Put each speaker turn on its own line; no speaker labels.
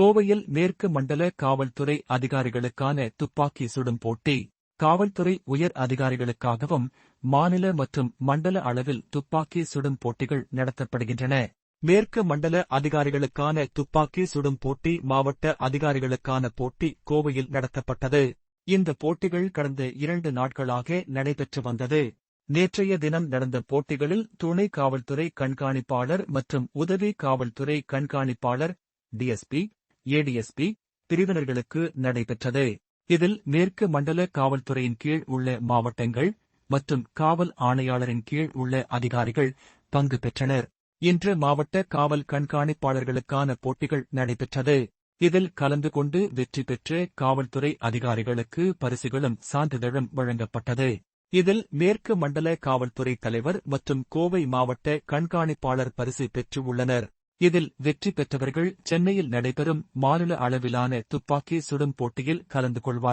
கோவையில் மேற்கு மண்டல காவல்துறை அதிகாரிகளுக்கான துப்பாக்கி சுடும் போட்டி. காவல்துறை உயர் அதிகாரிகளுக்காகவும் மாநில மற்றும் மண்டல அளவில் துப்பாக்கி சுடும் போட்டிகள் நடத்தப்படுகின்றன. மேற்கு மண்டல அதிகாரிகளுக்கான துப்பாக்கி சுடும் போட்டி மாவட்ட அதிகாரிகளுக்கான போட்டி கோவையில் நடத்தப்பட்டது. இந்த போட்டிகள் கடந்த இரண்டு நாட்களாக நடைபெற்று வந்தது. நேற்றைய தினம் நடந்த போட்டிகளில் துணை காவல்துறை கண்காணிப்பாளர் மற்றும் உதவி காவல்துறை கண்காணிப்பாளர் டிஎஸ்பி ஏடிஎஸ்பி பிரிவினர்களுக்கு நடைபெற்றது. இதில் மேற்கு மண்டல காவல்துறையின் கீழ் உள்ள மாவட்டங்கள் மற்றும் காவல் ஆணையாளரின் கீழ் உள்ள அதிகாரிகள் பங்கு பெற்றனர். இன்று மாவட்ட காவல் கண்காணிப்பாளர்களுக்கான போட்டிகள் நடைபெற்றது. இதில் கலந்து கொண்டு வெற்றி பெற்ற காவல்துறை அதிகாரிகளுக்கு பரிசுகளும் சான்றிதழும் வழங்கப்பட்டது. இதில் மேற்கு மண்டல காவல்துறை தலைவர் மற்றும் கோவை மாவட்ட கண்காணிப்பாளர் பரிசு பெற்று உள்ளனர். இதில் வெற்றி பெற்றவர்கள் சென்னையில் நடைபெறும் மாநில அளவிலான துப்பாக்கி சுடும் போட்டியில் கலந்து கொள்வார்கள்